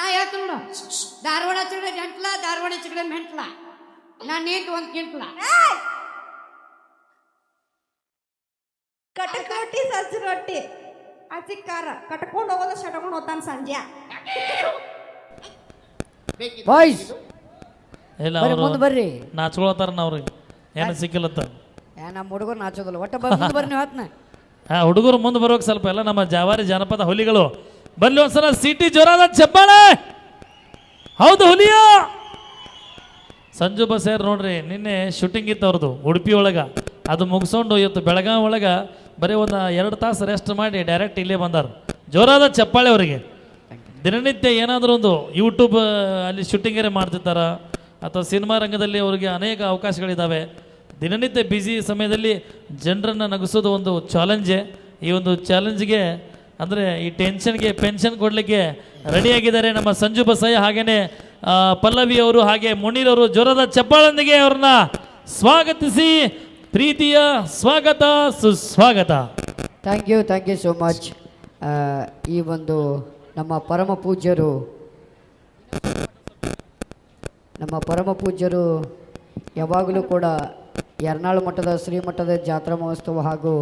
ನಾ ಹೇಳ್ತೀನಿ ನೋಡು. ಧಾರವಾಡ ಚಿಗಡೆ ಜಂಟ್ಲ ಧಾರವಾಡ ಚಿಗಡೆ ಮೆಂಟ್ಲ. ನಾ ನೀಟ್ ಒಂದ್ ಕಿಂಟ್ಲ ಕಟಕ್ ರೊಟ್ಟಿ ಸಜ್ಜ ರೊಟ್ಟಿ. ಅಚಿ ಖಾರ. ಕಟ್ಕೊಂಡು ಹೋಗೋದು ಶಟ್ಕೊಂಡು ಹೋಗ್ತಾನ ಸಂಜೆ ಬಾಯ್ಸ್ ಇಲ್ಲ ಬರ್ರಿ ಅವರು ಮುಂದೆ ಬರ್ರಿ. ನಾಚ್ಕೊಳತಾರ ಅವ್ರಿಗೆ ಏನು ಸಿಕ್ಕಿಲ್ಲತ್ತ? ಏ ನಮ್ಮ ಹುಡುಗರು ನಾಚೋದಿಲ್ಲ. ಒಟ್ಟ ಬರ್ರಿ ನೀವು ಹೊತ್ನ ಹಾ ಹುಡುಗರು ಮುಂದೆ ಬರೋಕೆ ಸ್ವಲ್ಪ ಎಲ್ಲ ನಮ್ಮ ಜಾವಾರಿ ಜಾನಪದ ಹುಲಿಗಳು ಬಲ್ಲಿ ಒಂದ್ಸಲ ಸಿಟಿ ಜೋರಾದ ಚಪ್ಪಾಳೆ. ಹೌದು ಹುಲಿಯ. ಸಂಜು ಬಸೇರ್ ನೋಡ್ರಿ, ನಿನ್ನೆ ಶೂಟಿಂಗ್ ಇತ್ತು ಅವ್ರದ್ದು ಉಡುಪಿ ಒಳಗ. ಅದು ಮುಗಿಸ್ಕೊಂಡು ಇವತ್ತು ಬೆಳಗಾವಿ ಒಳಗ ಬರೀ ಒಂದು ಎರಡು ತಾಸು ರೆಸ್ಟ್ ಮಾಡಿ ಡೈರೆಕ್ಟ್ ಇಲ್ಲೇ ಬಂದಾರ. ಜೋರಾದ ಚಪ್ಪಾಳೆ ಅವರಿಗೆ. ದಿನನಿತ್ಯ ಏನಾದರೂ ಒಂದು ಯೂಟ್ಯೂಬ್ ಅಲ್ಲಿ ಶೂಟಿಂಗೇ ಮಾಡ್ತಿರ್ತಾರ, ಅಥವಾ ಸಿನಿಮಾ ರಂಗದಲ್ಲಿ ಅವರಿಗೆ ಅನೇಕ ಅವಕಾಶಗಳಿದ್ದಾವೆ ದಿನನಿತ್ಯ ಬ್ಯುಸಿ ಸಮಯದಲ್ಲಿ ಜನರನ್ನು ನಗಿಸೋದು ಒಂದು ಚಾಲೆಂಜೇ ಈ ಒಂದು ಚಾಲೆಂಜ್ಗೆ ಅಂದರೆ ಈ ಟೆನ್ಷನ್ಗೆ ಪೆನ್ಷನ್ ಕೊಡಲಿಕ್ಕೆ ರೆಡಿಯಾಗಿದ್ದಾರೆ ನಮ್ಮ ಸಂಜು ಬಸಯ್ಯ ಹಾಗೆಯೇ ಪಲ್ಲವಿ ಅವರು ಹಾಗೆ ಮುನೀರ್ ಅವರು ಜ್ವರದ ಚಪ್ಪಾಳೊಂದಿಗೆ ಅವ್ರನ್ನ ಸ್ವಾಗತಿಸಿ, ಪ್ರೀತಿಯ ಸ್ವಾಗತ, ಸುಸ್ವಾಗತ. Thank you thank you so much ಈ ಒಂದು ನಮ್ಮ ಪರಮ ಪೂಜ್ಯರು, ನಮ್ಮ ಪರಮ ಪೂಜ್ಯರು ಯಾವಾಗಲೂ ಕೂಡ ಯರ್ನಾಳು ಮಠದ, ಶ್ರೀಮಠದ ಜಾತ್ರಾ ಮಹೋತ್ಸವ ಹಾಗೂ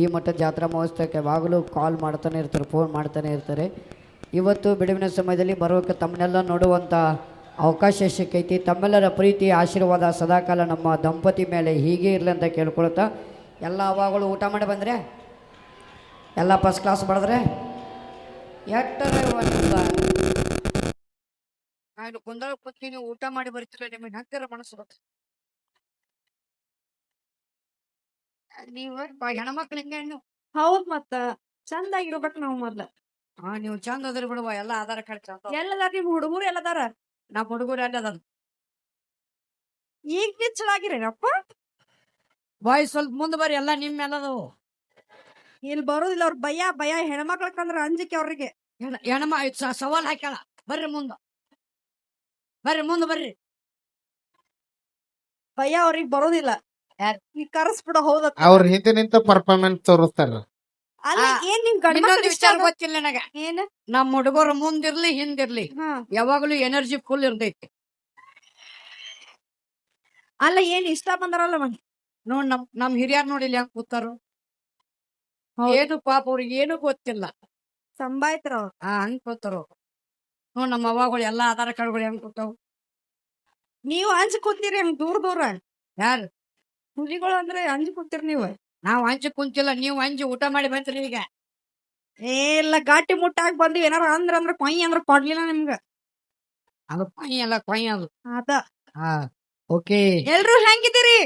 ಈ ಮಠದ ಜಾತ್ರಾ ಮಹೋತ್ಸವಕ್ಕೆ ಯಾವಾಗಲೂ ಕಾಲ್ ಮಾಡ್ತಾನೆ ಇರ್ತಾರೆ ಫೋನ್ ಮಾಡ್ತಾನೆ ಇರ್ತಾರೆ. ಇವತ್ತು ಬಿಡುವಿನ ಸಮಯದಲ್ಲಿ ಬರೋಕ್ಕೆ ತಮ್ಮನ್ನೆಲ್ಲ ನೋಡುವಂಥ ಅವಕಾಶ ಸಿಕ್ಕೈತಿ. ತಮ್ಮೆಲ್ಲರ ಪ್ರೀತಿ, ಆಶೀರ್ವಾದ ಸದಾಕಾಲ ನಮ್ಮ ದಂಪತಿ ಮೇಲೆ ಹೀಗೆ ಇರಲಿ ಅಂತ ಕೇಳ್ಕೊಳ್ತಾ, ಎಲ್ಲ ಅವಾಗಲೂ ಊಟ ಮಾಡಿ ಬಂದರೆ? ಎಲ್ಲ ಫಸ್ಟ್ ಕ್ಲಾಸ್ ಬಡದ್ರೆ? ಎಟ್ಟರೆ ನಾನು ಕುಂದಳ ಕೂತೀನಿ ಊಟ ಮಾಡಿ ಬರ್ತೀರ? ನಿಮಗೆ ಹತ್ತಿರ ಮನಸ್ಸು ನೀವು ಹೆಣ್ಮಕ್ಳು ಹಿಂಗೆ ನೀವು ಹೌದ್ ಮತ್ತ ಚಂದಾಗಿರ್ಬೇಕು ನಾವು ಮೊದ್ಲ. ಹಾ ನೀವು ಚಂದ ಅದ್ರಿ ಬಿಡುವ ಎಲ್ಲ ಆಧಾರ ಕಾರ್ಡ್ ಚಂದ ಎಲ್ಲದಾರ ನಿಮ್ ಹುಡುಗರು ಎಲ್ಲದಾರ ನಮ್ಮ ಹುಡುಗರು ಎಲ್ಲ ಈಗ ನಿಚ್ಚಳಾಗಿರೇನಪ್ಪ ಬಾಯ್ ಸ್ವಲ್ಪ ಮುಂದೆ ಬರ್ರಿ ಎಲ್ಲ ನಿಮ್ಮ ಎಲ್ಲದವು ಇಲ್ಲಿ ಬರೋದಿಲ್ಲ ಅವ್ರ ಭಯ ಭಯ ಹೆಣ್ಮಕ್ಳಕ್ಕಂದ್ರ ಅಂಜಿಕೆ ಅವ್ರಿಗೆ. ಹೆಣ ಹೆಣ್ಮ ಸ- ಸವಾಲ್ ಹಾಕ್ಯಾಳ. ಬರ್ರಿ ಮುಂದ. ಬರ್ರಿ ಮುಂದ ಬರ್ರಿ. ಭಯ ಅವ್ರಿಗೆ ಬರೋದಿಲ್ಲ. ಕರ್ಸ್ಬಿಡ ಹೌದ ಅವ್ರ ಹಿಂದೆ ನಿಂತ ಪರ್ಫಾರ್ಮೆನ್ಸ್ ತೋರಿಸ್ತಾರ. ಅಲ್ಲ ಏನ್ ನಿಮ್ ಗಂಡ ಇನ್ನೊಂದು ವಿಚಾರ ಗೊತ್ತಿಲ್ಲ ನನಗ. ಏನ? ನಮ್ಮ ಹುಡುಗರು ಮುಂದಿರ್ಲಿ ಹಿಂದಿರ್ಲಿ. ಯಾವಾಗ್ಲೂ ಯಾವಾಗಲೂ ಎನರ್ಜಿ ಫುಲ್ ಇರ್ತೈತಿ. ಅಲ್ಲ ಏನ್ ಇಷ್ಟ ಬಂದಾರಲ್ಲ ಮನ್ ನೋಡ್ ನಮ್ ನಮ್ ಹಿರಿಯರ್ ನೋಡಿಲ್ಲ ಯಾಕೆ ಕೂತಾರು? ಏನು ಪಾಪ ಅವ್ರಿಗೆ ಏನು ಗೊತ್ತಿಲ್ಲ. ಸಂಬಾಯ್ತರ ಅವ್ರು. ಆ ಹಂಗ್ ಕೂತಾರು? ನೋಡ್ ನಮ್ಮ ಅವ್ವಗಳು ಎಲ್ಲಾ ಆಧಾರ ಕಾರ್ಡ್ಗಳು ಹೆಂಗ್ ಕೂತಾವ್? ನೀವು ಹಂಚ ಕೂತೀರಿ ಹಂಗ್ ದೂರ ದೂರ. ಯಾರು? ಹುಲಿಗಳು ಅಂದ್ರೆ ಅಂಜಿ ಕುಂತೀರಿ ನೀವು? ನಾವ್ ಅಂಜು ಕುಂತಿಲ್ಲ ನೀವು ಅಂಜಿ ಊಟ ಮಾಡಿ ಬಂದ್ರಿ ಈಗ. ಏ ಇಲ್ಲ ಗಾಟಿ ಮುಟ್ಟಾಗಿ ಬಂದು ಏನಾರ ಅಂದ್ರ ಅಂದ್ರ ಕೊಯ್ ಅಂದ್ರ ಕೊಡ್ಲಿಲ್ಲ ನಿಮ್ಗ. ಅದು ಕೊಯ್ ಅಲ್ಲ ಕೊಯ್ ಅದು. ಆತ ಹಾ ಓಕೆ. ಎಲ್ರು ಹೆಂಗಿದ್ದೀರಿ?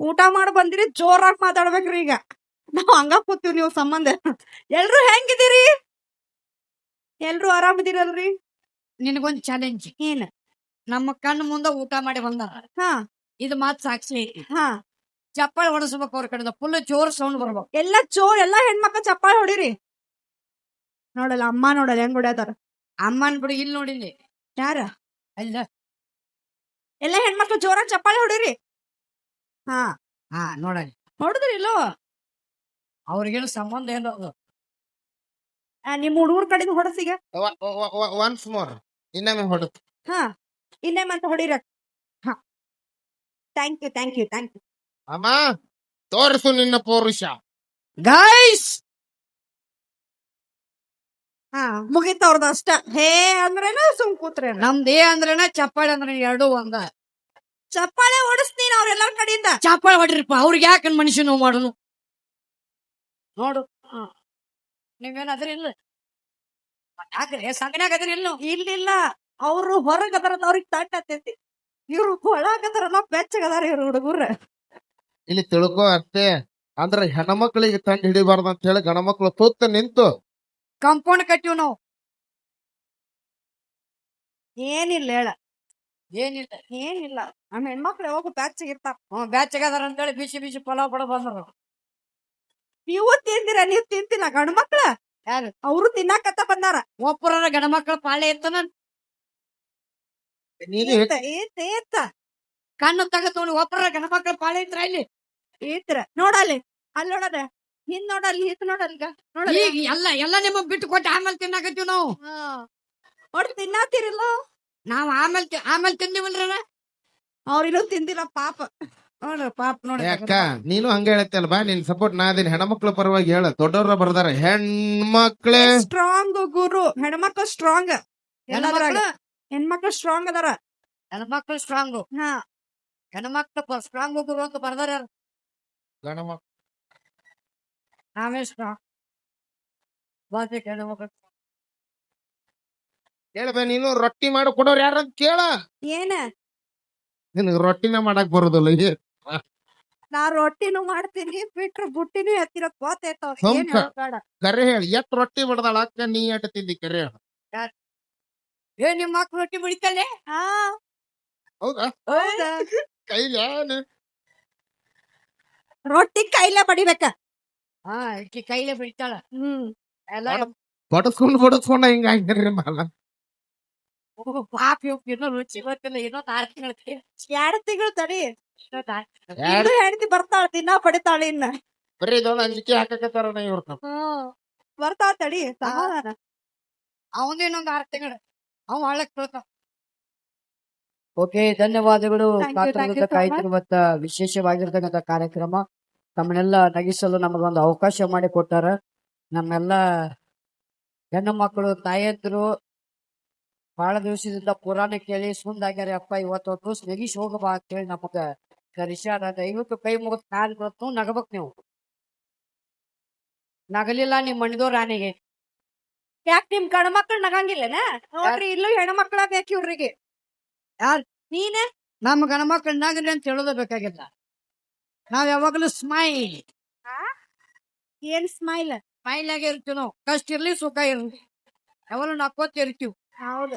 ಊಟ ಮಾಡಿ ಬಂದಿರಿ ಜೋರಾಗಿ ಮಾತಾಡ್ಬೇಕ್ರಿ ಈಗ. ನಾವ್ ಹಂಗ ಕೂತೀವಿ ನೀವು ಸಂಬಂಧ. ಎಲ್ರು ಹೆಂಗಿದ್ದೀರಿ? ಎಲ್ರು ಆರಾಮಿದ್ದೀರಲ್ರಿ? ನಿನಗೊಂದ್ ಚಾಲೆಂಜ್ ಏನ್? ನಮ್ಮ ಕಣ್ಣು ಮುಂದೆ ಊಟ ಮಾಡಿ ಬಂದಾರ. ಹಾ. ಇದು ಮಾತ್ ಸಾಕ್ಷಿ ಐತಿ ಹಾ. ಚಪ್ಪಾಳೆ ಹೊಡಸ್ಬೇಕು ಅವ್ರ ಕಡೆಯಿಂದ. ಫುಲ್ ಜೋರ್ ಸೌಂಡ್ ಬರ್ಬೇಕು. ಎಲ್ಲಾ ಜೋರ್ ಎಲ್ಲಾ ಹೆಣ್ಮಕ್ಳ ಚಪ್ಪಾಳೆ ಹೊಡಿರಿ. ನೋಡಲ್ಲ ಅಮ್ಮ ನೋಡಲ್ಲ ಹೆಂಗ್ ಹೊಡ್ಯಾತಾರ? ಅಮ್ಮನ್ ಬಿಡಿ ಇಲ್ಲಿ. ನೋಡಿಲ್ಲಿ ಯಾರ? ಅಲ್ಲ. ಎಲ್ಲಾ ಹೆಣ್ಮಕ್ಳು ಜೋರಾಗಿ ಚಪ್ಪಾಳೆ ಹೊಡಿರಿ. ಹಾ. ಹಾ ನೋಡಲಿ. ಹೊಡೆದ್ರಿ ಇಲ್ಲೋ ಅವ್ರಿಗೇನು ಸಂಬಂಧ ಏನು ಅದು. ಆ, ನಿಮ್ ಹುಡುಗರ ಕಡೆಯಿಂದ ಹೊಡಸಿಗ ಒನ್ಸ್ ಮೋರ್ ಇನ್ನೊಮ್ಮೆ ಹೊಡತ್ ಹಾ. ಇನ್ನೇ ಮತ್ತೆ ಹೊಡಿರ. ಹಾ thank you thank you thank you ಅಮ್ಮ ತೋರಿಸು ನಿನ್ನ ಪೌರುಷ. ಗೈಸ್ ಹಾ ಮುಗಿತ ಅವ್ರದ್ದು ಅಷ್ಟ. ಹೇ ಅಂದ್ರೇನ ಸುಮ್ ಕೂತ್ರೆ ನಮ್ದೇ ಅಂದ್ರೇನ ಚಪ್ಪಾಳೆ ಅಂದ್ರೆ ಎರಡು ಒಂದ. ಚಪ್ಪಾಳೆ ಹೊಡಿಸ್ತೀನಿ ಅವ್ರೆಲ್ಲರ ಕಡೆಯಿಂದ. ಚಪ್ಪಾಳೆ ಹೊಡ್ರಿಪ್ಪ ಅವ್ರಿಗೆ ಯಾಕೆ ಮನುಷ್ಯ ನೋವು ಮಾಡೋನು ನೋಡು. ಹಾ. ನೀವೇನ್ ಅದ್ರಿ ಇಲ್ಲ ಯಾಕ್ರಿ ಸಂಗನ್ಯಾಗ ಅದ್ರಿ ಇಲ್ಲ ಇಲ್ಲಿಲ್ಲ. ಅವ್ರು ಹೊರಗ್ ಅದಾರ ಅವ್ರಿಗೆ ತಟ್ಟ ಹತ್ತೈತಿ ಇವ್ರು ಒಳಗ್ ಅದಾರಲ್ಲ ಬೆಚ್ಚಗದಾರ ಇವ್ರು ಹುಡುಗರ. ಇಲ್ಲಿ ತಿಳ್ಕೊ ಅಷ್ಟೇ ಅಂದ್ರೆ ಹೆಣ್ಮಕ್ಳಿಗೆ ತಂಡ ಹಿಡಿಬಾರ್ದು ಅಂತ ಹೇಳಿ ಗಣಮಕ್ಳು ತುತ್ತ ನಿಂತು. ಕಾಂಪೌಂಡ್ ಕಟ್ಟಿವ್ ನಾವು. ಏನಿಲ್ಲ ಹೇಳ. ಏನಿಲ್ಲ. ಏನಿಲ್ಲ. ನಮ್ಮ ಹೆಣ್ಮಕ್ಳು ಯಾವಾಗ ಬೆಚ್ಚಗಿರ್ತಾರ ಹ್ಮ್ ಅಂತ ಅಂತೇಳಿ ಬಿಸಿ ಬಿಸಿ ಪಲಾವ್ ಪಡ ಬಂದ್ರು. ನೀವು ತಿಂದಿರ ನೀವ್ ತಿಂತಿಲ್ಲ ಗಂಡು ಮಕ್ಳ ಯಾರು? ಅವ್ರು ತಿನ್ನಾಕತ್ತ ಬಂದಾರ. ಒಬ್ಬರ ಗಂಡ ಮಕ್ಕಳ ಪಾಳೆ ಇರ್ತನ ನೀನು ಏತ ಏತ ಏತ ಕಣ್ಣು ತಗತ್ ನೋಡಿ ಒಬ್ಬರ ಗಣಮಕ್ಳು ಪಾಳೆ ಇಲ್ಲಿ ಏತ್ರ ನೋಡಲ್ಲಿ ಅಲ್ಲಿ. ನೋಡದ. ಹಿಂದ್ ನೋಡಲ್ಲಿ ಹಿಂದ್ ಈಗ ನೋಡಲ್ಲ ಈಗ ಎಲ್ಲ ಎಲ್ಲ ನಿಮಗ್ ಬಿಟ್ಟು ಕೊಟ್ಟು ಆಮೇಲೆ ತಿನ್ನಾಕತ್ತೀವಿ ನಾವು. ಒಟ್ಟು ತಿನ್ನತ್ತಿರಿಲ್ಲ ನಾವ್ ಆಮೇಲೆ ಆಮೇಲೆ ತಿಂದಿವಲ್ರ ಅವ್ರಿನ್ನೂ ತಿಂದಿಲ್ಲ ಪಾಪ. ನೋಡ್ರಿ ಪಾಪ ನೋಡಿ. ಯಾಕ ನೀನು ಹಂಗ ಹೇಳತ್ತಲ್ಲ ಬಾ ನಿನ್ ಸಪೋರ್ಟ್ ನಾ ಅದೀನಿ. ಹೆಣ್ಮಕ್ಳ ಪರವಾಗಿ ಹೇಳ. ದೊಡ್ಡವ್ರ ಬರ್ದಾರ. ಹೆಣ್ಮಕ್ಳೇ ಸ್ಟ್ರಾಂಗ್ ಗುರು. ಹೆಣ್ಮಕ್ಳು ಸ್ಟ್ರಾಂಗ್ ಎಲ್ಲದ್ರಾಗ ಹೆಣ್ಮಕ್ಳು ಸ್ಟ್ರಾಂಗ್ ಅದಾರ. ಹೆಣ್ಮಕ್ಳು ಸ್ಟ್ರಾಂಗು ಹಾ. ಹೆಣ್ಮಕ್ಳು ಸ್ಟ್ರಾಂಗ್ ಹೋಗುರು ಅಂತ ಬರ್ದಾರ ಗಣಮಕ್ ನಾವೇ ಸ್ಟ್ರಾಂಗ್ ಬಾಕಿ ಹೆಣ್ಮಕ್ಳು ಕೇಳಬ ನೀನು ರೊಟ್ಟಿ ಮಾಡಿ ಕೊಡೋರ್ ಯಾರ ಕೇಳ. ಏನ? ನಿನಗೆ ರೊಟ್ಟಿನ ಮಾಡಕ್ ಬರೋದಿಲ್ಲ ಏ. ನಾ ರೊಟ್ಟಿನು ಮಾಡ್ತೀನಿ ಬಿಟ್ರೆ ಬುಟ್ಟಿನೂ ಎತ್ತಿರ ಕೋತ ಏನ್. ಹೇಳ್ಬೇಡ. ಕರೆ ಹೇಳಿ ಎಷ್ಟ್ ರೊಟ್ಟಿ ಬಡ್ದಾಳ ಅಕ್ಕ ನೀ ಎಟ್ ತಿಂದಿ ಕರೆ ಹೇಳು. ಏ ನಿಮ್ಮ ಮಕ್ಳು ರೊಟ್ಟಿ ಬಿಡಿತಲ್ಲೇ ಹಾ. ಹೌದಾ? ಹೌದಾ? ಕೈಲಿ ರೊಟ್ಟಿ ಕೈಲೇ ಬಡಿಬೇಕ. ಹಾ ಅಕ್ಕಿ ಕೈಲೇ ಬಿಡ್ತಾಳ. ಹ್ಮ್. ಎಲ್ಲ ಬಡಸ್ಕೊಂಡು ಬಡಸ್ಕೊಂಡ ಹಿಂಗ ಆಗಿರ್ರಿ ಮಾಲ ಪಾಪ ಇವ್ಕ್ ಇನ್ನೂ ರುಚಿ ಗೊತ್ತಿಲ್ಲ ಏನೋ ಆರು ತಿಂಗಳ ಎರಡು ತಿಂಗಳು ತಡಿ. ಇನ್ನು ಹೆಂಡತಿ ಬರ್ತಾಳ ದಿನ ಪಡಿತಾಳ ಇನ್ನ. ಬರೀ ಇದೊಂದ್ ಅಂಜಿಕೆ ಹಾಕಕತ್ತಾರ ಇವ್ರ ಬರ್ತಾಳ ತಡಿ ಸಮಾಧಾನ. ಅವನು ಇನ್ನೊಂದು ಆರು ತಿಂಗಳು. ಅವ ಓಕೆ ಧನ್ಯವಾದಗಳು. ಕಾತರದಿಂದ. ಕಾಯ್ತಿರುವಂತ ವಿಶೇಷವಾಗಿರ್ತಕ್ಕಂಥ ಕಾರ್ಯಕ್ರಮ. ತಮ್ಮನ್ನೆಲ್ಲ ನಗಿಸಲು ನಮಗೊಂದು ಅವಕಾಶ ಮಾಡಿ ಕೊಟ್ಟಾರ. ನಮ್ಮೆಲ್ಲ ಹೆಣ್ಣು ಮಕ್ಕಳು ತಾಯಂದಿರು ಬಹಳ ದಿವಸದಿಂದ ಪುರಾಣ ಕೇಳಿ ಸುಂದಾಗ್ಯಾರ ಅಪ್ಪ ಇವತ್ತೊಂದು ನಗಿಸಿ ಹೋಗಬಾ ಅಂತೇಳಿ ನಮಗ ಕರಿಸ್ಯಾರ. ದಯವಿಟ್ಟು ಕೈ ಮುಗಿದ್ ಕಾಲ್ ತೂ ನಗಬೇಕು ನೀವು. ನಗಲಿಲ್ಲ ನಿಮ್ಮ ಮಣಿದೋರ್ ಆನೆಗೆ ಯಾಕ್ ನಿಮ್ ಗಂಡ ಮಕ್ಳು ನಗಂಗಿಲ್ಲನ? ನೋಡ್ರಿ ಇಲ್ಲೂ ಹೆಣ್ಮಕ್ಳ ಬೇಕು ಇವ್ರಿಗೆ. ಯಾರ್? ನೀನೆ? ನಮ್ಮ ಗಣ ಮಕ್ಕಳು ನಗಲಿ ಅಂತ ಹೇಳೋದು ಬೇಕಾಗಿಲ್ಲ. ನಾವ್ ಯಾವಾಗಲೂ ಸ್ಮೈಲ್ ಏನ್ ಸ್ಮೈಲ್ ಸ್ಮೈಲ್ ಆಗಿ ಇರ್ತೀವಿ ನಾವು. ಕಷ್ಟ ಇರ್ಲಿ ಸುಖ ಇರ್ಲಿ. ಯಾವಾಗಲೂ ನಕ್ಕೋತ ಇರ್ತೀವಿ. ಹೌದು.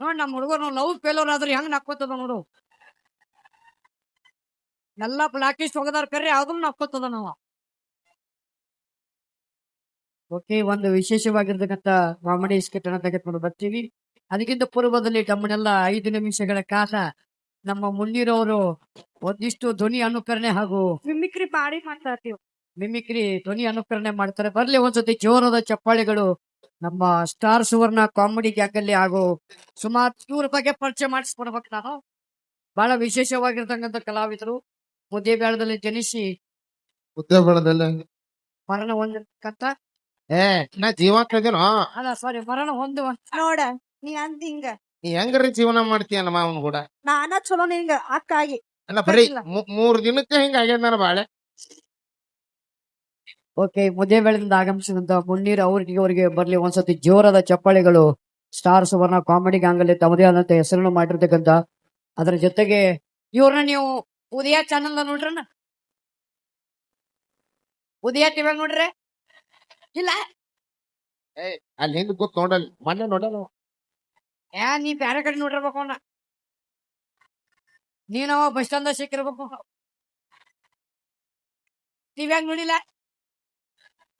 ನೋಡ್ ನಮ್ಮ ಹುಡುಗರು ನಾವು ಲವ್ ಫೇಲೋರ್ ಆದ್ರೆ ಹೆಂಗ್ ನಕ್ಕೋತದ ನೋಡು. ಎಲ್ಲ ಬ್ಲಾಕಿಸ್ಟ್ ಹೋಗದಾರ ಕರೆ ಯಾವ್ದು ನಕ್ಕೋತದ ನಾವು. ಓಕೆ ಒಂದು ವಿಶೇಷವಾಗಿರ್ತಕ್ಕಂಥ ಕಾಮಿಡಿ ಸ್ಕಿಟ್ ಅನ್ನ ತೆಗೆದುಕೊಂಡು ಬರ್ತೀವಿ. ಅದಕ್ಕಿಂತ ಪೂರ್ವದಲ್ಲಿ ತಮ್ಮನ್ನೆಲ್ಲ ಐದು ನಿಮಿಷಗಳ ಕಾಲ ನಮ್ಮ ಮುನ್ನಿರೋರು ಒಂದಿಷ್ಟು ಧ್ವನಿ ಅನುಕರಣೆ ಹಾಗೂ ಮಿಮಿಕ್ರಿ ಮಾಡಿ ಮಾತಾಡ್ತೀವಿ. ಮಿಮಿಕ್ರಿ ಧ್ವನಿ ಅನುಕರಣೆ ಮಾಡ್ತಾರೆ. ಬರ್ಲಿ ಒಂದ್ಸತಿ ಜೋರದ ಚಪ್ಪಾಳೆಗಳು ನಮ್ಮ ಸ್ಟಾರ್ ಸುವರ್ಣ ಕಾಮಿಡಿ ಗ್ಯಾಂಗ್ ಅಲ್ಲಿ ಹಾಗೂ ಸುಮಾರು ಇವ್ರ ಬಗ್ಗೆ ಪರಿಚಯ ಮಾಡಿಸ್ಕೊಡ್ಬೇಕು ನಾನು ಬಹಳ ವಿಶೇಷವಾಗಿರ್ತಕ್ಕಂಥ ಕಲಾವಿದರು. ಮುದ್ದೇಬೇಳದಲ್ಲಿ ಜನಿಸಿ ಉದ್ಯೋಗ ಬೆಳೆದಲ್ಲ ಮರಣ ಹೊಂದಿರ್ತಕ್ಕಂಥ ಏ ನಾ ಜೀವ ಕಳ್ದೇನೋ ಅಲ್ಲ ಸಾರಿ ಬರೋಣ ಒಂದು ನೋಡ ನೀ ಅಂದ್ ಹಿಂಗ. ನೀ ಹೆಂಗ್ರಿ ಜೀವನ ಮಾಡ್ತೀಯ ನಮ್ಮ ಮಾವನ್ ಕೂಡ? ನಾನ ಚಲೋ ನಿಂಗ ಅಕ್ಕಾಗಿ ಅಲ್ಲ ಬರೀ ಗೊತ್ತಿಲ್ಲ. ಮೂ- ಮೂರ್ ದಿನಕ್ಕೆ ಹಿಂಗ ಆಗ್ಯದ ಬಾಳೆ. ಓಕೆ ಮುದ್ದೆ ಬೆಳೆದಿಂದ ಆಗಮಿಸಿದಂತ ಮುನ್ನೀರ್ ಅವ್ರಿಗೆ ಅವರಿಗೆ ಬರ್ಲಿ ಒಂದ್ಸತಿ ಜೋರಾದ ಚಪ್ಪಾಳೆಗಳು ಸ್ಟಾರ್ ಸುವರ್ಣ ಕಾಮಿಡಿ ಗ್ಯಾಂಗ್ ಅಲ್ಲಿ ತಮ್ಮದೇ ಆದಂತ ಹೆಸರನ್ನು ಮಾಡಿರ್ತಕ್ಕಂತ ಅದರ ಜೊತೆಗೆ ಇವ್ರನ್ನ ನೀವು ಉದಯ ಚಾನಲ್ ನೋಡ್ರನ? ಉದಯ ಟಿವಿ ನೋಡ್ರಿ? ಇಲ್ಲ ಅಲ್ಲಿ ಹಿಂದ್ ಗೊತ್ತ ನೋಡಲ್ ಮೊನ್ನೆ ನೋಡಲ್ಲ ಯಾ ನೀ ಬ್ಯಾರೆ ಕಡೆ ನೋಡಿರ್ಬೇಕು ಅವನ ನೀನವ ಬಸ್ ಸ್ಟ್ಯಾಂಡ್ ಸಿಕ್ಕಿರ್ಬೇಕು ಟಿವಿಯಾಗ ನೋಡಿಲ್ಲ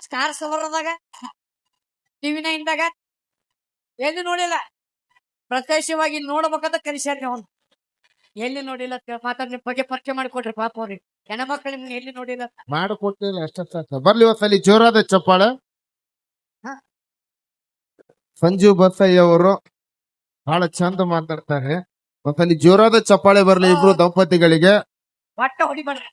ಸ್ಟಾರ್ ಸವರದಾಗ ಟಿವಿ ನೈನ್ದಾಗ ಎಲ್ಲಿ ನೋಡಿಲ್ಲ ಪ್ರತ್ಯಕ್ಷವಾಗಿ ನೋಡ್ಬೇಕಂತ ಕಲಿಸ್ಯಾರ ಅವನು. ಎಲ್ಲಿ ನೋಡಿಲ್ಲ ಮಾತಾಡ್ ನಿಮ್ ಬಗ್ಗೆ ಪರಿಚಯ ಮಾಡಿಕೊಡ್ರಿ ಪಾಪ ಅವ್ರಿಗೆ. ಹೆಣ್ಮಕ್ಳು ಎಲ್ಲಿ ನೋಡಿಲ್ಲ? ಮಾಡ್ಕೊಟ್ಟಿಲ್ಲ ಅಷ್ಟೇ ಬರ್ಲಿ ಒಂದ್ಸಲಿ ಜೋರಾದ ಚಪ್ಪಾಳೆ. ಸಂಜೀವ್ ಬಸಯ್ಯ ಅವರು ಬಹಳ ಚಂದ ಮಾತಾಡ್ತಾರೆ. ಮತ್ತಲ್ಲಿ ಜೋರಾದ ಚಪ್ಪಾಳೆ ಬರಲಿ ಇಬ್ರು ದಂಪತಿಗಳಿಗೆ. ಒಟ್ಟ ಹೊಡಿಬೇಡ್ರಿ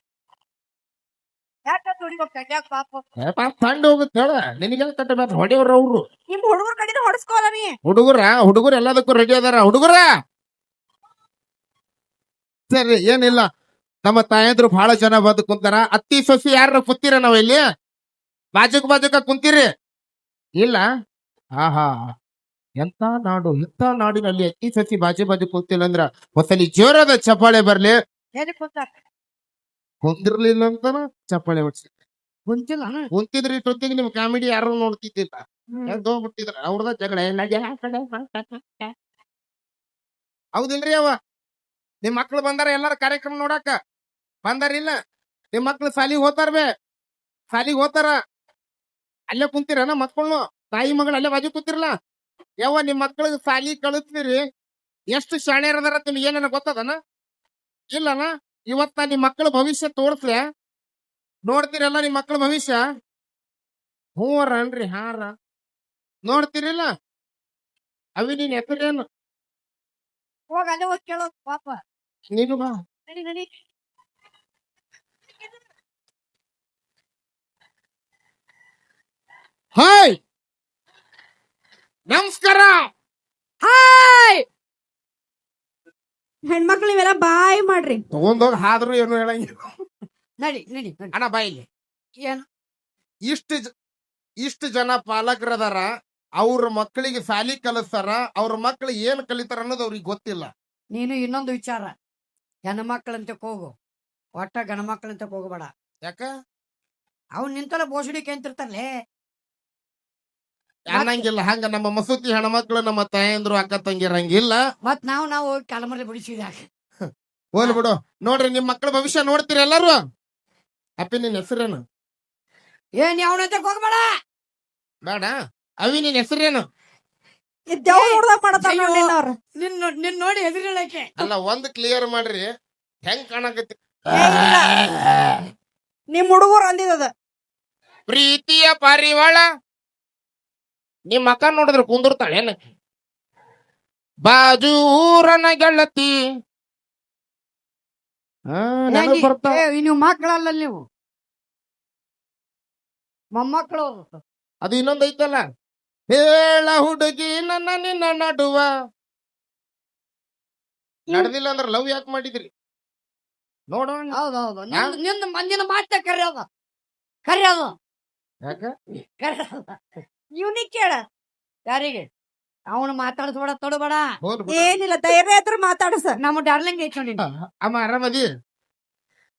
ಯಾಕೆ ಹೊಡಿಬೇಕು ಯಾಕೆ ಪಾಪ? ಏ ಪಾಪ ತಂಡ ಹೋಗುತ್ತೆ ಹೇಳ. ನಿನಗೆಲ್ಲ ತಟ್ಟಬೇಕು ಹೊಡೆಯವ್ರ ಅವ್ರು. ನಿಮ್ ಹುಡುಗರ ಕಡೆಯಿಂದ ಹೊಡ್ಸ್ಕೋಲ್ಲ ನೀ? ಹುಡುಗರ ಹುಡುಗರು ಎಲ್ಲದಕ್ಕೂ ರೆಡಿ ಅದಾರ. ಹುಡುಗರ! ಸರಿ ಏನಿಲ್ಲ. ನಮ್ಮ ತಾಯಂದ್ರು ಬಹಳ ಜನ ಬಂದು ಕುಂತಾರ. ಅತ್ತಿ ಸೊಸಿ ಯಾರ ಕುಂತೀರ ನಾವ್ ಇಲ್ಲಿ ಬಾಜುಕ್ ಬಾಜುಕ ಕುಂತೀರಿ? ಇಲ್ಲ. ಹಾ ಹಾ ಎಂತ ನಾಡು ಎಂತ ನಾಡಿನಲ್ಲಿ ಅತ್ತಿ ಸತಿ ಬಾಜು ಬಾಜು ಕೂತಿಲ್ಲ ಅಂದ್ರ ಹೊಸಲಿ ಜೋರಾದ ಚಪ್ಪಾಳೆ ಬರ್ಲಿ. ಕುಂದಿರ್ಲಿಲ್ಲ ಅಂತ ಅಂತಾನ ಚಪ್ಪಾಳೆ ಹೊಡ್ಸಿ. ಕುಂತಿದ್ರಿ ಇಷ್ಟೊತ್ತಿಗೆ ನಿಮ್ ಕಾಮಿಡಿ ಯಾರು ನೋಡ್ತಿದ್ದಿಲ್ಲ. ಹೋಗ್ಬಿಟ್ಟಿದ್ರ ಅವ್ರದ ಜಗಳ ಹೌದಿಲ್ರಿ ಅವ ನಿಮ್ ಮಕ್ಳು ಬಂದಾರ ಎಲ್ಲಾರ ಕಾರ್ಯಕ್ರಮ ನೋಡಾಕ? ಬಂದಾರಿಲ್ಲ ನಿಮ್ ಮಕ್ಳು ಸಾಲಿಗೆ ಹೋತಾರ ಬೇ ಸಾಲಿಗೆ ಹೋತಾರ? ಅಲ್ಲೇ ಕುಂತಿರನ ಮಕ್ಕಳು ತಾಯಿ ಮಗಳು ಅಲ್ಲೇ ಬಾಜು ಕೂತಿರ್ಲ? ಯಾವ ನಿಮ್ ಮಕ್ಳಿಗೆ ಸಾಲಿ ಕಳಿಸ್ತೀರಿ. ಎಷ್ಟು ಶಾಣ್ಯರದಾರ ನಿಮ್ಗೆ ಏನೇನ ಗೊತ್ತದನ? ಇಲ್ಲನ? ಇವತ್ತ ನಿಮ್ ಮಕ್ಕಳ ಭವಿಷ್ಯ ತೋರ್ಸ್ಲೆ ನೋಡ್ತೀರಲ್ಲ ನಿಮ್ ಮಕ್ಕಳ ಭವಿಷ್ಯ? ಹೂವರ ಅನ್ರಿ ಹಾರ. ನೋಡ್ತೀರಿಲ್ಲ? ಅವಿ ನೀನ್ ಹೆಸರೇನು? ಹೋಗ ಅಲ್ಲೇ ಹೋಗಿ ಕೇಳೋದು ಪಾಪ. ನೀನು ಬಾ. ನಡಿ ನಡಿ. ಹಾಯ್! ನಮಸ್ಕಾರ! ಹಾಯ್! ಹೆಣ್ಮಕ್ಳು ಇವೆಲ್ಲ ಬಾಯ್ ಮಾಡ್ರಿ. ತಗೊಂಡೋಗಿ ಹಾದ್ರು ಏನು ಹೇಳಂಗಿಲ್ಲ. ನಡಿ ನಡಿ ನಡಿ. ಅಣ್ಣ ಬಾಯಿಲಿ ಏನು? ಇಷ್ಟು ಜ- ಇಷ್ಟು ಜನ ಪಾಲಕರದಾರ ಅವ್ರ ಮಕ್ಕಳಿಗೆ ಸಾಲಿ ಕಲಿಸ್ತಾರ ಅವ್ರ ಮಕ್ಕಳು ಏನ್ ಕಲಿತಾರ ಅನ್ನೋದು ಅವ್ರಿಗೆ ಗೊತ್ತಿಲ್ಲ. ನೀನು ಇನ್ನೊಂದು ವಿಚಾರ. ಹೆಣ್ಮಕ್ಳಂತ ಹೋಗು ಒಟ್ಟ ಗಣಮಕ್ಳಂತ ಹೋಗಬೇಡ ಯಾಕ? ಅವ್ನು ನಿಂತಲ್ಲ ಬೋಸಡಿ ಕೆಂತಿರ್ತಾರಲೇ ಅನ್ನಂಗಿಲ್ಲ. ಹಂಗ ನಮ್ಮ ಮಸೂತಿ ಹೆಣ್ಮಕ್ಳು ನಮ್ಮ ತಾಯಂದ್ರು ಅಕ್ಕ ತಂಗಿರಂಗಿಲ್ಲ ಮತ್ ನಾವು ನಾವು ಹೋಗಿ ಕಲಮರಿ ಬಿಡಿಸಿದಾಗ ಹೋಲ್ ಬಿಡು. ನೋಡ್ರಿ ನಿಮ್ ಮಕ್ಕಳ ಭವಿಷ್ಯ ನೋಡ್ತೀರಿ ಎಲ್ಲಾರು. ಅಪ್ಪಿ ನಿನ್ ಹೆಸರೇನು? ಏನ್ ಯಾವ ಹೋಗ್ಬೇಡ. ಬೇಡ. ಅವಿ ನಿನ್ ಹೆಸರೇನು? ನಿನ್ ನಿನ್ ನೋಡಿ ಎದುರಿಳಕ್ಕೆ ಅಲ್ಲ ಒಂದ್ ಕ್ಲಿಯರ್ ಮಾಡ್ರಿ. ಹೆಂಗ್ ಕಾಣಕತ್ತಿ ನಿಮ್ ಹುಡುಗರು ಅಂದಿದ ಪ್ರೀತಿಯ ಪಾರಿವಾಳ. ನಿಮ್ ಅಕ್ಕ ನೋಡಿದ್ರೆ ಕುಂದಿರ್ತಾಳೆ ಏನ? ಬಾಜೂರನ ಗೆಳತಿ. ನೀವು ಮಕ್ಕಳಲ್ಲ ನೀವು? ಮೊಮ್ಮಕ್ಕಳು ಅದು ಇನ್ನೊಂದು ಐತಲ್ಲ? ಹೇಳ ಹುಡುಗಿ ನನ್ನ ನಿನ್ನ ನಡುವ. ನಡೆದಿಲ್ಲ ಅಂದ್ರೆ ಲವ್ ಯಾಕೆ ಮಾಡಿದ್ರಿ? ನೋಡೋಣ. ಹೌದೌದು. ನಿಂದ್- ನಿಂದ್ ಮಂದಿನ ಮಾತ ಕರೆಯೋದ. ಕರೆಯೋದು. ಯಾಕ? ಕರೆಯೋದ. ಇವ್ನಿಗ್ ಕೇಳ. ಯಾರಿಗೆ? ಅವನು ಮಾತಾಡಿಸ್ಬೇಡ ತೊಡಬೇಡ ಏನಿಲ್ಲ ಧೈರ್ಯ ಹತ್ರ ಮಾತಾಡಸ ನಮ್ಮ ಡಾರ್ಲಿಂಗ್ ಐತ್ ನೋಡಿ. ಅಮ್ಮ ಆರಾಮದಿ?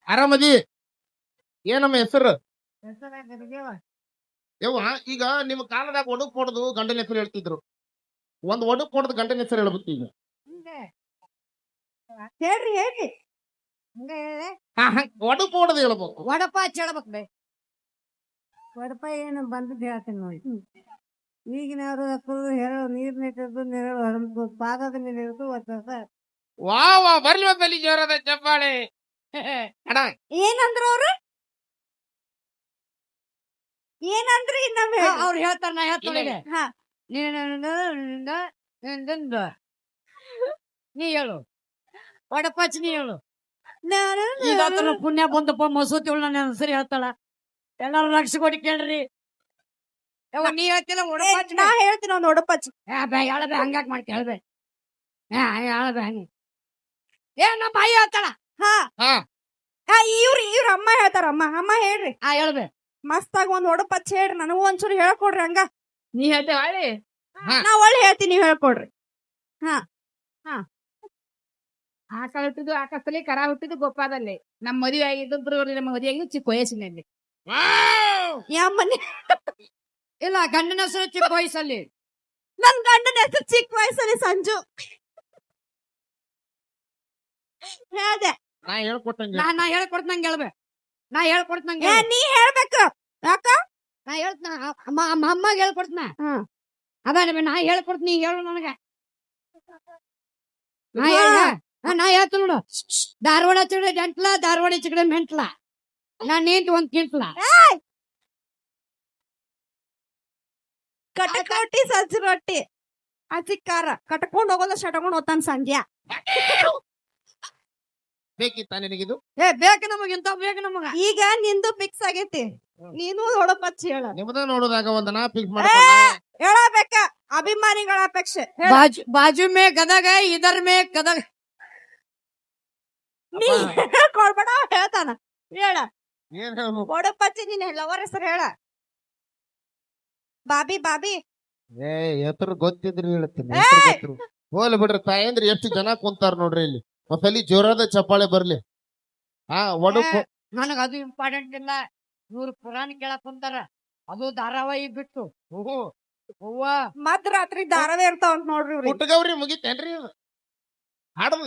ಆರಾಮದಿ? ಏನಮ್ಮ ಹೆಸರು? ಯವ್ವ ಈಗ ನಿಮ್ ಕಾಲದಾಗ ಒಡಕ್ ಹೊಡೆದು ಗಂಡನ ಹೆಸರು ಹೇಳ್ತಿದ್ರು. ಒಂದ್ ಒಡಕ್ ಹೊಡೆದು ಗಂಡನ ಹೆಸರು ಹೇಳ್ಬಿಟ್ಟು ಈಗ. ಹೇಳ್ರಿ ಹೇಳ್ರಿ. ಒಡಕ್ ಹೊಡೆದು ಹೇಳ್ಬೇಕು. ವಡಪ ಹೇಳ್ಬೇಕು ಬೇ. ವಡಪ ಏನು ಬಂದದ್ದು ಹೇಳ್ತೀನಿ ನೋಡಿ. ಈಗಿನವರು ಹಾಕೋದು ಹೇಳೋ ನೀರು ನೆಟ್ಟದ್ದು ನೆರಳು ಹರಂದು ಪಾದದ ಮೇಲೆ ಒತ್ತ ವಾ ವಾ ಬರ್ಲಿ ಒಂದಲ್ಲಿ ಜೋರದ ಚಪ್ಪಾಳೆ. ಅಣ್ಣ. ಏನಂದ್ರು ಅವ್ರು? ಏನಂದ್ರಿ ಇನ್ನೊಮ್ಮೆ ಹೇಳಿ. ಅವ್ರು ಹೇಳ್ತಾರ ನಾ ಹೇಳ್ತಾನೆ ಹಾ. ನೀ ಹೇಳು. ವಡಪಾಚ್ ನೀ ಹೇಳು. ನಾನು ಈಗ ಪುಣ್ಯ ಬಂದಪ್ಪ ಮಸೂತಿ ಉಳ್ಳ ನನ್ನ ಹೆಸರು ಹೇಳ್ತಾಳ. ಎಲ್ಲಾರು ಲಕ್ಷ ಕೊಡಿ ಕೇಳ್ರಿ ಯವ್ವ, ನೀ ಹೇಳ್ತಿಲ್ಲ ಏ, ವಡಪಾಚ್ ನಾ ಹೇಳ್ತೀನಿ ಅವ್ನು ಒಡಪಚ್ಚಿ ಬೇ ಹೇಳಬೇ ಹಂಗಾಕ್ ಮಾಡ್ತಿ ಹೇಳ್ಬೇ ಹಾ ಹೇಳ್ಬೇ ಹಂಗೆ. ಏ ನಮ್ಮ ಬಾಯಿ ಹೇಳ್ತಾಳ. ಹಾ. ಹಾ. ಹಾ ಇವ್ರ ಇವ್ರ ಅಮ್ಮ ಹೇಳ್ತಾರ ಅಮ್ಮ ಅಮ್ಮ ಹೇಳ್ರಿ. ಹಾ ಹೇಳ್ಬೇ ಮಸ್ತಾಗ ಒಂದ್ ಒಡಪಚ್ಚಿ ಹೇಳ್ರಿ ನನಗೂ ಒಂಚೂರು ಹೇಳ್ಕೊಡ್ರಿ ಹಂಗ. ನೀ ಹೇಳ್ತೇವ ಹೇಳಿ. ನಾ ಒಳ್ಳೆ ಹೇಳ್ತೀನಿ ನೀವ್ ಹೇಳ್ಕೊಡ್ರಿ. ಆಕಳ ಹುಟ್ಟಿದ್ದು ಆಕಸ್ತಲ್ಲಿ ಕರ ಹುಟ್ಟಿದ್ದು ಗೊಪ್ಪಾದಲ್ಲಿ ನಮ್ಮ ಮದುವೆ ಆಗಿದ್ದು ನಮ್ಮ ಮದುವೆ ಆಗಿದ್ದು ಚಿಕ್ಕ ವಯಸ್ಸಿನಲ್ಲಿ. ಯಾವ ಮನೆ? ಇಲ್ಲ ಗಂಡನ ಹೆಸರು ಚಿಕ್ಕ ವಯಸ್ಸಲ್ಲಿ. ನನ್ ಗಂಡನ ಹೆಸರು ಚಿಕ್ಕ ವಯಸ್ಸಲ್ಲಿ ಸಂಜು. ಹೇಳ್ದೆ. ನಾ ಹೇಳ್ಕೊಟ್ಟಂಗೆ. ನಾ ನಾ ಹೇಳ್ಕೊಡ್ತಂಗೆ ಹೇಳ್ಬೇ ನಾ ಹೇಳ್ಕೊಡ್ತಂಗೆ ನೀ ಹೇಳ್ಬೇಕು. ಯಾಕ? ನಾ ಹೇಳ್ತನ ಅಮ್ಮ ಅಮ್ಮ ಅಮ್ಮಗೆ ಹೇಳ್ಕೊಡ್ತನ. ಅದ ನಾ ಹೇಳ್ಕೊಡ್ತೀನಿ ಹೇಳು ನನಗೆ. ನಾ ಹೇಳ್ ಹೇಳ ನಾ ಹೇಳ್ತೀನಿ ನೋಡು. ಧಾರವಾಡ ಚಿಗಡೆ ಜಂಟ್ಲ ಧಾರವಾಡ ಚಿಗಡೆ ಮೆಂಟ್ಲ. ನಾ ಏನ್ ಒಂದ್ ಕೇಳ್ತಲ್ಲ ಕಟಕೋಟಿ ಸಜ್ಜಿ ರೊಟ್ಟಿ ಹಸಿ ಖಾರ ಕಟ್ಕೊಂಡ್ ಹೋಗೋದ ಶಟ್ಕೊಂಡ್ ಹೋತಾನ ಸಂಜೆ ಬೇಕಿತ್ತ ನಿನಗಿದು? ಏ ಬೇಕು ನಮಗ ಇಂತ ಬೇಕು ನಮಗ. ಈಗ ನಿಂದು ಫಿಕ್ಸ್ ಆಗೈತಿ. ನೀನು ನೋಡಪ್ಪ ಹೇಳ. ನಿಮ್ದ ನೋಡೋದಾಗ ಒಂದ್ ನಾ ಫಿಕ್ಸ್ ಮಾಡ್ಕೊಂಡ ಹೇಳಬೇಕ ಅಭಿಮಾನಿಗಳ ಅಪೇಕ್ಷೆ. ಬಾಜು ಬಾಜು ಮೇ ಗದಗ ಇದರ್ ಮೇ ಗದಗ. ನೀ ಕೊಡ್ಬೇಡ ಹೇಳ್ತಾನ. ಹೇಳ. ಏನ್? ಹೇಳ್ಬೇಕು ಒಡಪಚ್ಚಿ ನಿನ್ನ ಲವರ್ ಹೆಸರು ಹೇಳ. Bobby Bobby. ಏ ಎತ್ರ ಗೊತ್ತಿದ್ರು ಹೇಳ್ತೀನಿ ಏಯ್! ಹೆಸ್ರು. ಹೋಗ್ಲಿ ಬಿಡ್ರಿ ತಾಯಂದ್ರಿ ಎಷ್ಟು ಜನ ಕುಂತಾರ ನೋಡ್ರಿ ಇಲ್ಲಿ. ಒಂದ್ಸಲಿ ಜೋರಾದ ಚಪ್ಪಾಳೆ ಬರ್ಲಿ. ಹಾ ಒಡಕ್. ನನಗ ಅದು ಇಂಪಾರ್ಟೆಂಟ್ ಇಲ್ಲ. ಇವ್ರು ಪುರಾಣ ಕೇಳಕ್ ಕುಂತಾರ. ಅದು ಧಾರಾವಾಹಿ ಬಿಟ್ಟು. ಓಹೋ ಅವ್ವ ಮದ್ ರಾತ್ರಿ ಧಾರಾವಾಹಿ ಇರ್ತಾವ ಅಂತ ನೋಡ್ರಿ ಇವ್ರಿಗೆ. ಹುಟ್ಟಗವ್ರಿ ಮುಗಿತೇನ್ರಿ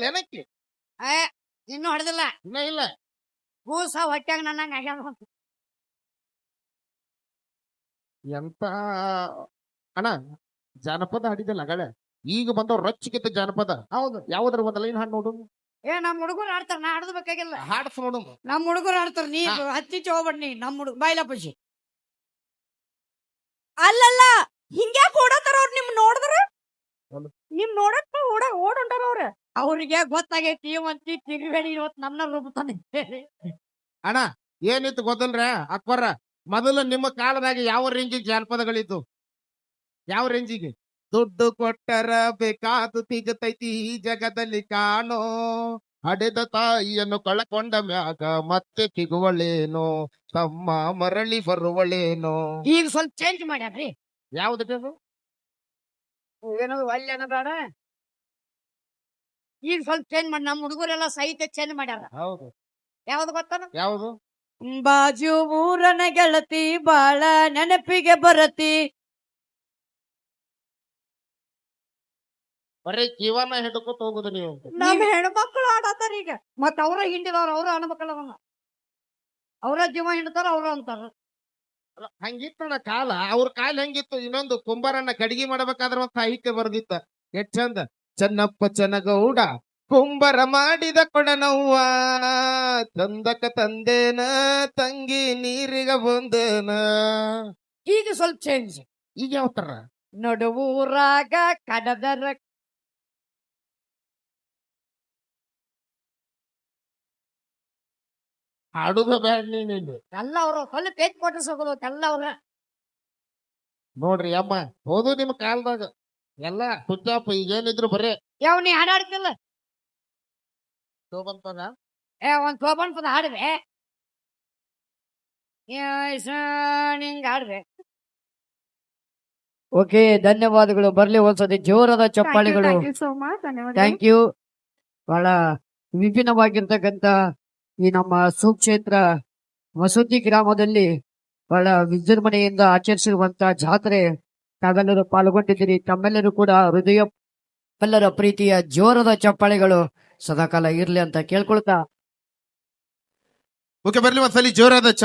ಏನಕ್ಕೆ? ಏ ಇನ್ನು ಹೊಡೆದಿಲ್ಲ. ಇನ್ನ ಇಲ್ಲ. ಕೂಸ ಹೊಟ್ಯಾಗ ನನ್ನ ಆಗ್ಯಾವ ಎಂತ? ಅಣ್ಣ ಜನಪದ ಹಾಡಿದಲ್ಲ ಅಗಳೆ ಈಗ ಬಂದವ್ ರೊಚ್ಚಿಗಿತ್ತ ಜಾನಪದ. ಹೌದು. ಯಾವ್ದ್ರ ಒಂದ್ ಲೈನ್ ಹಾಡ್ ನೋಡು. ಏ ನಮ್ ಹುಡುಗರು ಆಡ್ತಾರ ನಾ ಆಡದ್ ಬೇಕಾಗಿಲ್ಲ. ಹಾಡ್ಸ್ ನೋಡು. ನಮ್ ಹುಡುಗರು ಆಡ್ತಾರ ನೀ. ಹತ್ತಿ ಹೋಗ್ಬೇಡ ನೀ ನಮ್ ಹುಡುಗ ಬಾಯ್ಲ ಪುಷಿ ಅಲ್ಲಲ್ಲ ಹಿಂಗ್ಯಾಕ್ ಓಡತಾರ ಅವ್ರು ನಿಮ್ ನೋಡಿದ್ರ? ನಿಮ್ ನೋಡಕ್ ಓಡ ಓಡ್ ಹೊಂಟಾರ ಅವ್ರ. ಅವ್ರಿಗೆ ಗೊತ್ತಾಗೈತಿ ಇವಂತಿ ತಿರುಗಡಿ ಇವತ್ ನನ್ನ ರುಬ್ತಾನೆ ಅಣ್ಣ ಏನಿತ್ತು ಗೊತ್ತಲ್ರ? ಅಕ್ಬರ ಮೊದಲು ನಿಮ್ಮ ಕಾಲದಾಗ ಯಾವ ರೇಂಜಿಗೆ ಜಾನಪದಗಳಿತ್ತು ಯಾವ ರೇಂಜಿಗೆ? ದುಡ್ಡು ಕೊಟ್ಟರ ಬೇಕಾದು ತಿಗತೈತಿ ಈ ಜಗದಲ್ಲಿ ಕಾಣೋ. ಹಡೆದ ತಾಯಿಯನ್ನು ಕಳಕೊಂಡ ಮ್ಯಾಗ ಮತ್ತೆ ಸಿಗುವಳೇನೋ ತಮ್ಮ ಮರಳಿ ಬರುವಳೇನೋ. ಈಗ ಸ್ವಲ್ಪ ಚೇಂಜ್ ಮಾಡ್ಯಾರ್ರಿ. ಯಾವ್ದು ಏನದು ಒಳ್ಳೆ ಬೇಡ? ಈಗ ಸ್ವಲ್ಪ ಚೇಂಜ್ ಮಾಡಿ ನಮ್ಮ ಹುಡುಗರೆಲ್ಲ ಸಹಿತ ಚೇಂಜ್ ಮಾಡ್ಯಾರ. ಹೌದು. ಯಾವ್ದು ಗೊತ್ತಾನ? ಯಾವುದು? ಬಾಜು ಊರನ ಗೆಳತಿ ಬಾಳ ನೆನಪಿಗೆ ಬರತಿ. ಬರೀ ಜೀವನ ಹಿಡ್ಕೊತ ಹೋಗುದು ನೀವು. ನಮ್ ಹೆಣ್ಮಕ್ಳು ಆಡತಾರ ಈಗ. ಮತ್ತ ಅವ್ರ ಹಿಂಡಿದವ್ರ ಅವ್ರ ಅನ್ಬೇಕಲ್ಲ ಅವನ್ನ ಅವ್ರ ಜೀವ ಹಿಂಡ್ತಾರ ಅವ್ರ ಅಂತಾರ. ಹಂಗಿತ್ತಣ್ಣ ಕಾಲ. ಅವ್ರ ಕಾಲ ಹೆಂಗಿತ್ತು? ಇನ್ನೊಂದು ಕುಂಬಾರನ್ನ ಕಡಿಗೆ ಮಾಡ್ಬೇಕಾದ್ರ ಒಂದ್ ಸಾಹಿತ್ಯ ಬರ್ದಿತ್ತ. ಎಷ್ಟ್ ಚಂದ. ಚನ್ನಪ್ಪ ಚನಗೌಡ ಕುಂಬರ ಮಾಡಿದ ಕೊಡನವ್ವ. ತಂದಕ ತಂದೇನ ತಂಗಿ ನೀರಿಗ ಬಂದೇನ ಈಗ ಸ್ವಲ್ಪ ಚೇಂಜ್ ಈಗ ಯಾವ ತರ? ನಡುವೂರಾಗ ಕಡದರ ಹಾಡುದ ಬ್ಯಾಡ ನೀನು ಎಲ್ಲ ಅವ್ರು ಹೊಲ ಪೇಜ್ ಕೊಟ್ಟು ಸಗಲು ಎಲ್ಲ ಅವ್ರ. ನೋಡ್ರಿ ಅಮ್ಮ ಹೋದು ನಿಮ್ ಕಾಲದಾಗ. ಎಲ್ಲ ಹುಚ್ಚಪ್ಪ ಈಗೇನಿದ್ರು ಬರೇ. ಯಾವ ನೀ ಹಾಡಾಡ್ತಿಲ್ಲ ಶೋಭಂತನ ಏ ಒಂದ್ ಶೋಭನ್ ಪದ ಹಾಡ್ರೆ ಹಿಂಗ ಹಾಡ್ರೆ ಓಕೆ ಧನ್ಯವಾದಗಳು. ಬರ್ಲಿ ಒಂದ್ಸತಿ ಜೋರಾದ ಚಪ್ಪಾಳಿಗಳು. ಸೋ ಮಚ್ ಥ್ಯಾಂಕ್ ಯು ಬಹಳ ವಿಭಿನ್ನವಾಗಿರ್ತಕ್ಕಂಥ ಈ ನಮ್ಮ ಸುಕ್ಷೇತ್ರ ಮಸೂತಿ ಗ್ರಾಮದಲ್ಲಿ ಬಹಳ ವಿಜೃಂಭಣೆಯಿಂದ ಆಚರಿಸಿರುವಂತಹ ಜಾತ್ರೆ. ತಾವೆಲ್ಲರೂ ಪಾಲ್ಗೊಂಡಿದ್ದೀರಿ. ತಮ್ಮೆಲ್ಲರೂ ಕೂಡ ಹೃದಯ ಎಲ್ಲರ ಪ್ರೀತಿಯ ಜೋರದ ಚಪ್ಪಾಳೆಗಳು ಸದಾಕಾಲ ಇರಲಿ ಅಂತ ಕೇಳ್ಕೊಳ್ತಾ. ಓಕೆ, ಬರ್ಲಿ ಒಂದ್ಸಲಿ ಜೋರಾದ ಚಪ್ಪ